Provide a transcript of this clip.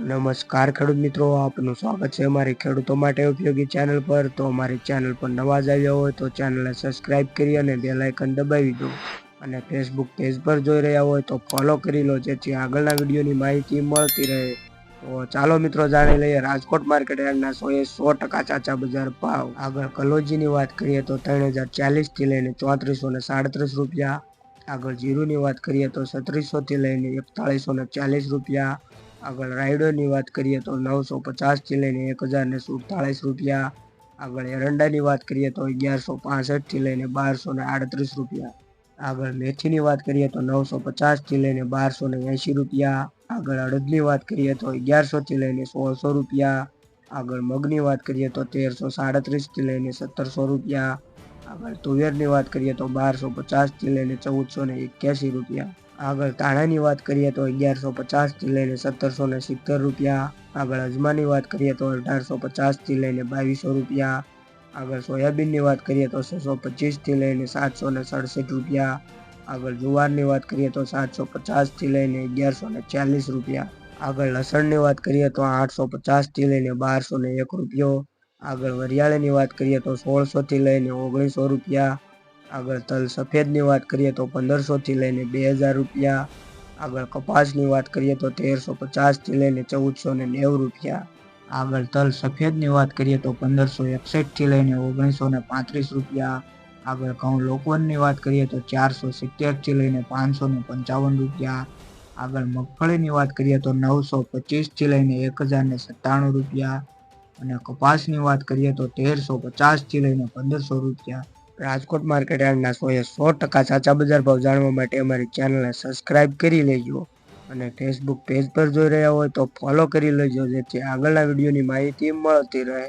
નમસ્કાર ખેડૂત મિત્રો, આપનું સ્વાગત છે અમારી ખેડૂતો માટે ઉપયોગી ચેનલ પર. તો અમારી ચેનલ પર નવા જ આવ્યા હોય તો ચેનલને સબસ્ક્રાઇબ કરી અને બે લાઇકન દબાવી દો. અને ફેસબુક પેજ પર જોઈ રહ્યા હોય તો ફોલો કરી લો, જેથી આગળના વિડીયોની માહિતી મળતી રહે. તો ચાલો મિત્રો, જાણી લઈએ. રાજકોટ માર્કેટ યાર્ડના એ સો ટકા ચાચા બજાર ભાવ. આગળ કલોજીની વાત કરીએ તો ત્રણ હજાર ચાલીસથી લઈને ચોત્રીસો ને સાડત્રીસ રૂપિયા. આગળ જીરુની વાત કરીએ તો સત્રીસોથી લઈને એકતાળીસો ને ચાલીસ રૂપિયા. આગળ રાયડોની વાત કરીએ તો નવસો પચાસથી લઈને એક હજારને સુડતાળીસ રૂપિયા. આગળ એરંડાની વાત કરીએ તો અગિયારસો પાસઠથી લઈને બારસો ને આડત્રીસ રૂપિયા. આગળ મેથીની વાત કરીએ તો નવસો પચાસથી લઈને બારસો ને એંશી રૂપિયા. આગળ અડદની વાત કરીએ તો અગિયારસોથી લઈને સોળસો રૂપિયા. આગળ મગની વાત કરીએ તો તેરસો સાડત્રીસથી લઈને સત્તરસો રૂપિયા. આગળ તુવેરની વાત કરીએ તો બારસો પચાસથી લઈને ચૌદસો ને એક્યાસી રૂપિયા. આગળ તાણાની વાત કરીએ તો અગિયારસો પચાસથી લઈને સત્તરસો ને સિત્તેર રૂપિયા. આગળ અજમાની વાત કરીએ તો અઢારસો પચાસથી લઈને બાવીસો રૂપિયા. આગળ સોયાબીનની વાત કરીએ તો છસો પચીસથી લઈને સાતસો ને સડસઠ રૂપિયા. આગળ જુવારની વાત કરીએ તો સાતસો પચાસથી લઈને અગિયારસો ને ચાલીસ રૂપિયા. આગળ લસણની વાત કરીએ તો આઠસો પચાસથી લઈને બારસો ને એક રૂપિયો. આગળ વરિયાળીની વાત કરીએ તો સોળસોથી લઈને ઓગણીસો રૂપિયા. આગળ તલ સફેદની વાત કરીએ તો પંદરસોથી લઈને બે હજાર રૂપિયા. આગળ કપાસની વાત કરીએ તો તેરસો પચાસથી લઈને ચૌદસો ને નેવું રૂપિયા. આગળ તલ સફેદની વાત કરીએ તો પંદરસો એકસઠથી લઈને ઓગણીસો ને પાંત્રીસ રૂપિયા. આગળ ઘઉં લોકવનની વાત કરીએ તો ચારસો સિત્તેરથી લઈને પાંચસો ને પંચાવન રૂપિયા. આગળ મગફળીની વાત કરીએ તો નવસો પચીસથી લઈને એક હજાર ને સત્તાણું રૂપિયા. અને કપાસની વાત કરીએ તો તેરસો પચાસથી લઈને પંદરસો રૂપિયા. રાજકોટ માર્કેટ યાર્ડના સો એ સો ટકા સાચા બજાર ભાવ જાણવા માટે અમારી ચેનલને સબસ્ક્રાઇબ કરી લેજો. અને ફેસબુક પેજ પર જોઈ રહ્યા હોય તો ફોલો કરી લેજો જેથી આગળના વિડીયોની માહિતી મળતી રહે.